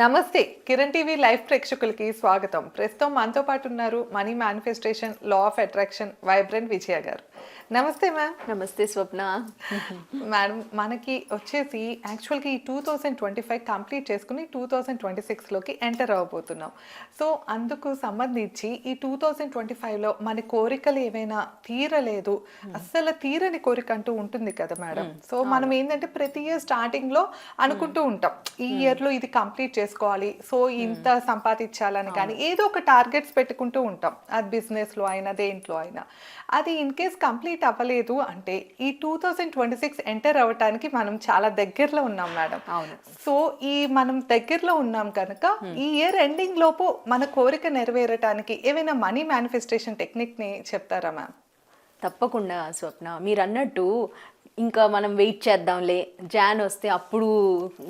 నమస్తే Kiran TV live ప్రేక్షకులకి స్వాగతం. ప్రస్తుతం మనతో పాటు ఉన్నారు money manifestation law of attraction vibrant Vijaya garu. నమస్తే మ్యామ్. నమస్తే స్వప్న. మేడం మనకి వచ్చేసి యాక్చువల్గా ఈ two thousand twenty five complete చేసుకుని టూ థౌజండ్ ట్వంటీ సిక్స్లోకి ఎంటర్ అవ్వబోతున్నాం. సో అందుకు సంబంధించి ఈ టూ థౌజండ్ ట్వంటీ ఫైవ్లో మన కోరికలు ఏవైనా తీరలేదు. అస్సలు తీరని కోరిక అంటూ ఉంటుంది కదా మేడం. సో మనం ఏంటంటే ప్రతి ఇయర్ స్టార్టింగ్లో అనుకుంటూ ఉంటాం. ఈ ఇయర్లో ఇది కంప్లీట్ చేసుకోవాలి. సో ఇంత సంపాదించాలని కానీ ఏదో ఒక టార్గెట్స్ పెట్టుకుంటూ ఉంటాం. అది బిజినెస్లో అయినా దేంట్లో అయినా. అది ఇన్ కేస్ కంప్లీట్ అవ్వలేదు అంటే ఈ two thousand twenty six enter అవ్వటానికి మనం చాలా దగ్గరలో ఉన్నాం మేడం. అవును. సో ఈ మనం దగ్గరలో ఉన్నాం కనుక ఈ ఇయర్ ఎండింగ్ లోపు మన కోరిక నెరవేరటానికి ఏమైనా మనీ మేనిఫెస్టేషన్ టెక్నిక్ని చెప్తారా మ్యామ్? తప్పకుండా స్వప్న. మీరు అన్నట్టు ఇంకా మనం వెయిట్ చేద్దాంలే జాన్ వస్తే అప్పుడు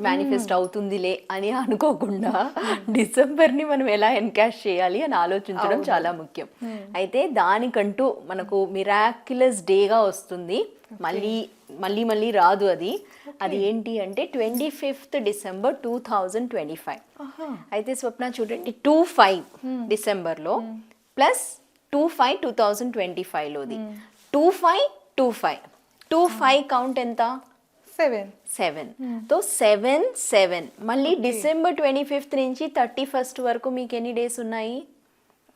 మేనిఫెస్ట్ అవుతుందిలే అని అనుకోకుండా డిసెంబర్ని మనం ఎలా ఎన్కాష్ చేయాలి అని ఆలోచించడం చాలా ముఖ్యం. అయితే దానికంటూ మనకు మిరాక్యులస్ డేగా వస్తుంది. మళ్ళీ మళ్ళీ మళ్ళీ రాదు అది. అది ఏంటి అంటే twenty fifth December two thousand twenty five అయితే స్వప్న చూడండి టూ ఫైవ్ డిసెంబర్లో plus two five two thousand twenty ఫైవ్లోది two five two five two five count ఎంత? సెవెన్. సెవెన్. తో సెవెన్ సెవెన్. మళ్ళీ డిసెంబర్ ట్వంటీ ఫిఫ్త్ నుంచి థర్టీ ఫస్ట్ వరకు మీకు ఎన్ని డేస్ ఉన్నాయి?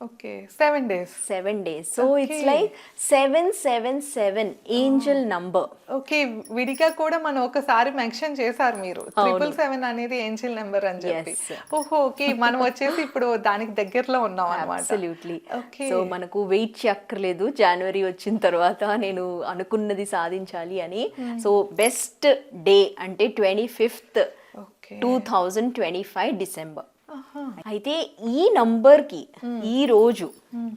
Okay seven days seven days so it's like seven seven seven angel number okay విడిగా కూడా మనం ఒకసారి మెన్షన్ చేశారు మీరు. ట్రిపుల్ సెవెన్ అనేది ఏంజిల్ నెంబర్ అని చెప్పి. ఓహో ఓకే మనం వచ్చేసి ఇప్పుడు దానికి దగ్గరలో ఉన్నాం అనమాట అబ్సల్యూట్లీ ఓకే సో మనకు వెయిట్ చేయక్కర్లేదు. జనవరి వచ్చిన తర్వాత నేను అనుకున్నది సాధించాలి అని. సో బెస్ట్ డే అంటే twenty fifth two thousand twenty five December అయితే ఈ నంబర్కి ఈ రోజు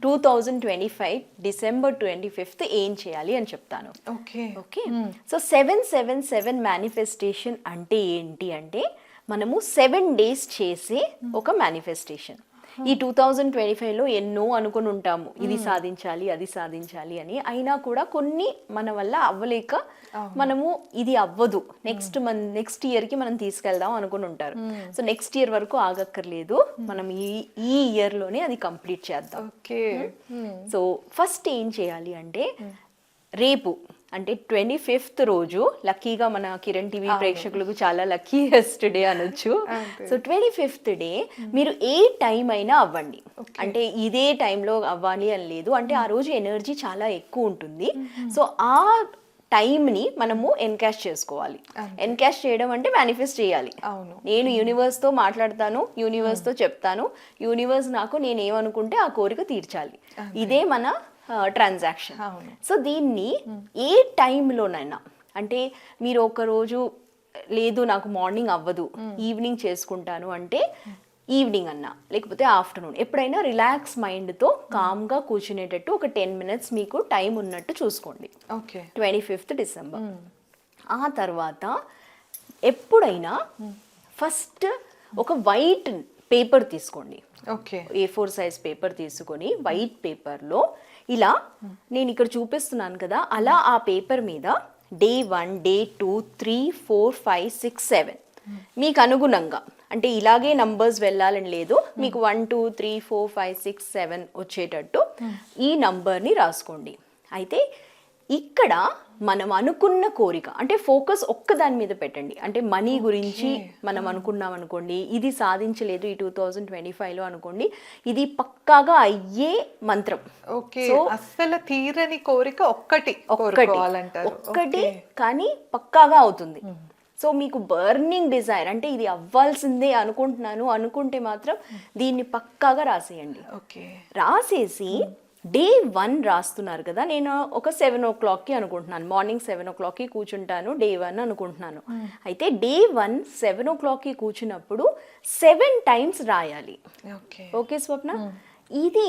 two thousand twenty five December twenty fifth ఏం చేయాలి అని చెప్తాను. Okay. Okay? So seven seven seven manifestation అంటే ఏంటి అంటే మనము సెవెన్ డేస్ చేసే ఒక మేనిఫెస్టేషన్ ఈ టూ థౌజండ్ ట్వంటీ ఫైవ్లో ఎన్నో అనుకుని ఉంటాము. ఇది సాధించాలి అది సాధించాలి అని. అయినా కూడా కొన్ని మన వల్ల అవ్వలేక మనము ఇది అవ్వదు. నెక్స్ట్ మన నెక్స్ట్ ఇయర్కి మనం తీసుకెళ్దాం అనుకుని ఉంటారు. సో నెక్స్ట్ ఇయర్ వరకు ఆగక్కర్లేదు. మనం ఈ ఈ ఇయర్లోనే అది కంప్లీట్ చేద్దాం. సో ఫస్ట్ ఏం చేయాలి అంటే రేపు అంటే ట్వంటీ ఫిఫ్త్ రోజు లక్కీగా మన కిరణ్ టీవీ ప్రేక్షకులకు చాలా లక్కీయెస్ట్ డే అనొచ్చు. సో ట్వంటీ ఫిఫ్త్ డే మీరు ఏ టైం అయినా అవ్వండి. అంటే ఇదే టైంలో అవ్వాలి అని లేదు. అంటే ఆ రోజు ఎనర్జీ చాలా ఎక్కువ ఉంటుంది. సో ఆ టైంని మనము ఎన్కాష్ చేసుకోవాలి. ఎన్కాష్ చేయడం అంటే మేనిఫెస్ట్ చేయాలి. అవును. నేను యూనివర్స్తో మాట్లాడతాను యూనివర్స్తో చెప్తాను యూనివర్స్ నాకు నేను ఏమనుకుంటే ఆ కోరిక తీర్చాలి. ఇదే మన ట్రాన్సాక్షన్ సో దీన్ని ఏ టైంలోనైనా అంటే మీరు ఒక రోజు లేదు నాకు మార్నింగ్ అవ్వదు ఈవినింగ్ చేసుకుంటాను అంటే ఈవినింగ్ అన్నా లేకపోతే ఆఫ్టర్నూన్. ఎప్పుడైనా రిలాక్స్ మైండ్తో కామ్గా కూర్చునేటట్టు ఒక టెన్ మినిట్స్ మీకు టైం ఉన్నట్టు చూసుకోండి. ఓకే. Twenty fifth December. ఆ తర్వాత ఎప్పుడైనా ఫస్ట్ ఒక వైట్ పేపర్ తీసుకోండి. Okay. A four size paper తీసుకొని వైట్ పేపర్లో ఇలా నేను ఇక్కడ చూపిస్తున్నాను కదా అలా ఆ పేపర్ మీద day one day two three four five six seven. మీకు అనుగుణంగా అంటే ఇలాగే నంబర్స్ వెళ్ళాలని లేదు మీకు one two three four five six seven వచ్చేటట్టు ఈ నంబర్ని రాసుకోండి. అయితే ఇక్కడ మనం అనుకున్న కోరిక అంటే ఫోకస్ ఒక్క దాని మీద పెట్టండి. అంటే మనీ గురించి మనం అనుకున్నాం అనుకోండి ఇది సాధించలేదు ఈ టూ థౌజండ్ ట్వంటీ ఫైవ్లో అనుకోండి ఇది పక్కాగా అయ్యే మంత్రం. ఓకే. అస్సలు తీరని కోరిక ఒక్కటి ఒక్కటి. ఒక్కటి కానీ పక్కాగా అవుతుంది. సో మీకు బర్నింగ్ డిజైర్ అంటే ఇది అవ్వాల్సిందే అనుకుంటున్నాను అనుకుంటే మాత్రం దీన్ని పక్కాగా రాసేయండి. ఓకే. రాసేసి డే వన్ రాస్తున్నారు కదా నేను ఒక సెవెన్ ఓ క్లాక్కి అనుకుంటున్నాను. మార్నింగ్ సెవెన్ ఓ క్లాక్కి కూర్చుంటాను డే వన్ అనుకుంటున్నాను. అయితే డే వన్ సెవెన్ ఓ క్లాక్కి కూర్చున్నప్పుడు సెవెన్ టైమ్స్ రాయాలి. ఓకే. ఓకే స్వప్న? ఇది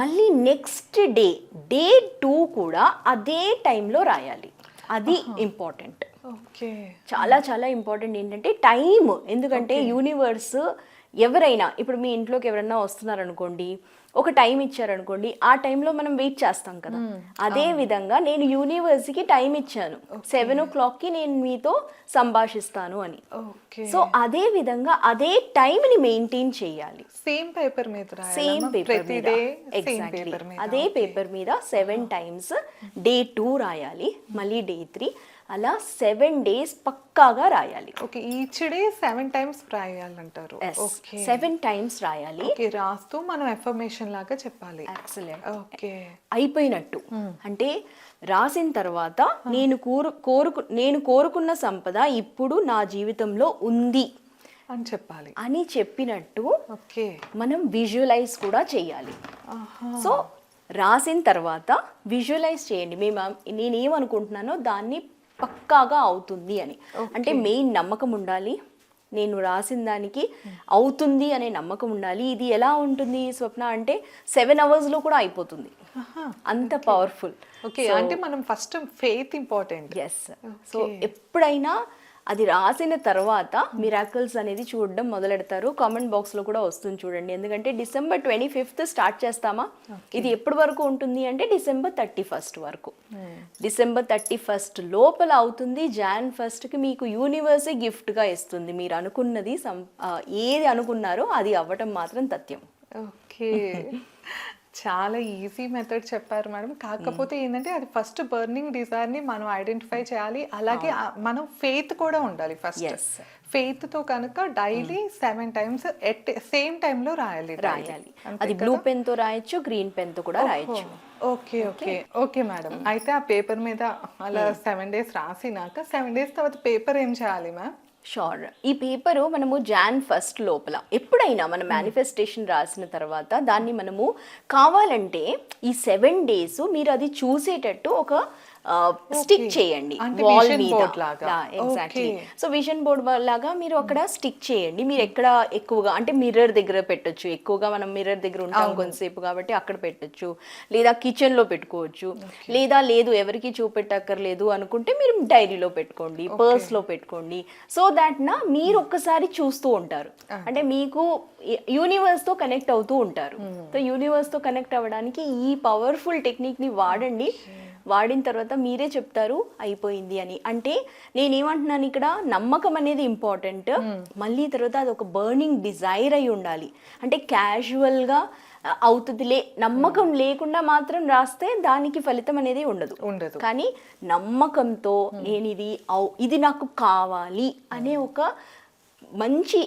మళ్ళీ నెక్స్ట్ డే డే టూ కూడా అదే టైంలో రాయాలి. అది ఇంపార్టెంట్ ఓకే. చాలా చాలా ఇంపార్టెంట్ ఏంటంటే టైం ఎందుకంటే యూనివర్స్ ఎవరైనా ఇప్పుడు మీ ఇంట్లోకి ఎవరైనా వస్తున్నారనుకోండి ఒక టైం ఇచ్చారనుకోండి ఆ టైంలో మనం వెయిట్ చేస్తాం కదా. అదే విధంగా నేను యూనివర్స్కి టైం ఇచ్చాను. సెవెన్ ఓ క్లాక్కి నేను మీతో సంభాషిస్తాను అని. సో అదే విధంగా అదే టైంని మెయింటైన్ చేయాలి. సేమ్ పేపర్ మీద సేమ్? పేపర్ మీద. ఎగ్జాక్ట్లీ అదే పేపర్ మీద సెవెన్ టైమ్స్ డే టూ రాయాలి మళ్ళీ డే త్రీ. అలా సెవెన్ డేస్ పక్కాగా రాయాలి. Okay each day seven times రాయాలంటారు. Okay seven times రాయాలి. ఓకే రాస్తూ మనం ఎఫర్మేషన్ లాగా చెప్పాలి. ఎక్సలెంట్ ఓకే అయిపోయినట్టు. అంటే రాసిన తర్వాత నేను కోరు కోరుకు నేను కోరుకున్న సంపద ఇప్పుడు నా జీవితంలో ఉంది. అని చెప్పాలి. అని చెప్పినట్టు ఓకే మనం విజువలైజ్ కూడా చేయాలి. సో రాసిన తర్వాత విజువలైజ్ చేయండి. మేము నేనేమనుకుంటున్నానో దాన్ని పక్కాగా అవుతుంది అని. అంటే మెయిన్ నమ్మకం ఉండాలి. నేను రాసిన దానికి అవుతుంది అనే నమ్మకం ఉండాలి. ఇది ఎలా ఉంటుంది స్వప్న అంటే సెవెన్ అవర్స్లో కూడా అయిపోతుంది. అంత పవర్ఫుల్. ఓకే అంటే మనం first faith important. Yes so ఎప్పుడైనా అది రాసిన తర్వాత మిరాకిల్స్ అనేది చూడడం మొదలెడతారు. కామెంట్ బాక్స్లో కూడా వస్తుంది చూడండి. ఎందుకంటే డిసెంబర్ ట్వంటీ ఫిఫ్త్ స్టార్ట్ చేస్తామా ఇది ఎప్పటి వరకు ఉంటుంది అంటే డిసెంబర్ థర్టీ ఫస్ట్ వరకు. డిసెంబర్ థర్టీ ఫస్ట్ లోపల అవుతుంది. జాన్ ఫస్ట్కి మీకు యూనివర్సే గిఫ్ట్గా ఇస్తుంది. మీరు అనుకున్నది ఏది అనుకున్నారో అది అవ్వటం మాత్రం తథ్యం. ఓకే చాలా ఈజీ మెథడ్ చెప్పారు మేడం. కాకపోతే ఏంటంటే అది ఫస్ట్ బర్నింగ్ డిజైర్ని మనం ఐడెంటిఫై చేయాలి. అలాగే మనం ఫెయిత్ కూడా ఉండాలి ఫస్ట్ Yes. ఫెయిత్తో కనుక డైలీ సెవెన్ టైమ్స్ ఎట్ సేమ్లో రాయాలి. రాయాలి. అది బ్లూ పెన్తో రాయొచ్చు గ్రీన్ పెన్తో కూడా రాయొచ్చు. Okay okay? ఓకే. మేడం. అయితే ఆ పేపర్ మీద అలా సెవెన్ డేస్ రాసినాక సెవెన్ డేస్ తర్వాత పేపర్ ఏం చేయాలి మ్యామ్ షూర్ ఈ పేపరు మనము జాన్ ఫస్ట్ లోపల. ఎప్పుడైనా మన మేనిఫెస్టేషన్ రాసిన తర్వాత దాన్ని మనము కావాలంటే ఈ సెవెన్ డేస్ మీరు అది చూసేటట్టు ఒక స్టిక్ చేయండి వాల్ మీద. ఎగ్జాక్ట్లీ. సో విజన్ బోర్డ్ లాగా మీరు అక్కడ స్టిక్ చేయండి. మీరు ఎక్కడ ఎక్కువగా అంటే మిర్రర్ దగ్గర పెట్టొచ్చు. ఎక్కువగా మనం మిర్రర్ దగ్గర ఉంటాం కొంతసేపు కాబట్టి అక్కడ పెట్టొచ్చు. లేదా కిచెన్లో పెట్టుకోవచ్చు లేదా లేదు ఎవరికి చూపెట్టక్కర్లేదు అనుకుంటే మీరు డైరీలో పెట్టుకోండి పర్స్లో పెట్టుకోండి. సో దాట్ నా మీరు ఒక్కసారి చూస్తూ ఉంటారు. అంటే మీకు యూనివర్స్తో కనెక్ట్ అవుతూ ఉంటారు. సో యూనివర్స్తో కనెక్ట్ అవ్వడానికి ఈ పవర్ఫుల్ టెక్నిక్ని వాడండి. వాడిన తర్వాత మీరే చెప్తారు అయిపోయింది అని. అంటే నేనేమంటున్నాను ఇక్కడ నమ్మకం అనేది ఇంపార్టెంట్. మళ్ళీ తర్వాత అది ఒక బర్నింగ్ డిజైర్ అయి ఉండాలి. అంటే క్యాజువల్గా అవుతుందిలే. నమ్మకం లేకుండా మాత్రం రాస్తే దానికి ఫలితం అనేది ఉండదు. ఉండదు. కానీ నమ్మకంతో నేను ఇది ఇది నాకు కావాలి అనే ఒక మంచి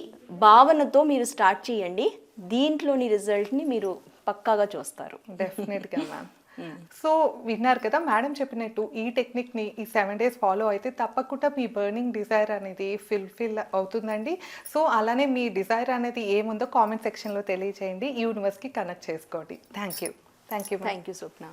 భావనతో మీరు స్టార్ట్ చేయండి. దీంట్లోని రిజల్ట్ని మీరు పక్కాగా చూస్తారు. డెఫినెట్గా మ్యామ్ సో విన్నారు కదా మేడం చెప్పినట్టు ఈ టెక్నిక్ని ఈ సెవెన్ డేస్ ఫాలో అయితే తప్పకుండా మీ బర్నింగ్ డిజైర్ అనేది ఫిల్ఫిల్ అవుతుందండి. సో అలానే మీ డిజైర్ అనేది ఏముందో కామెంట్ సెక్షన్లో తెలియజేయండి యూనివర్స్కి కనెక్ట్ చేసుకోండి. Thank you thank you thank you Swapna.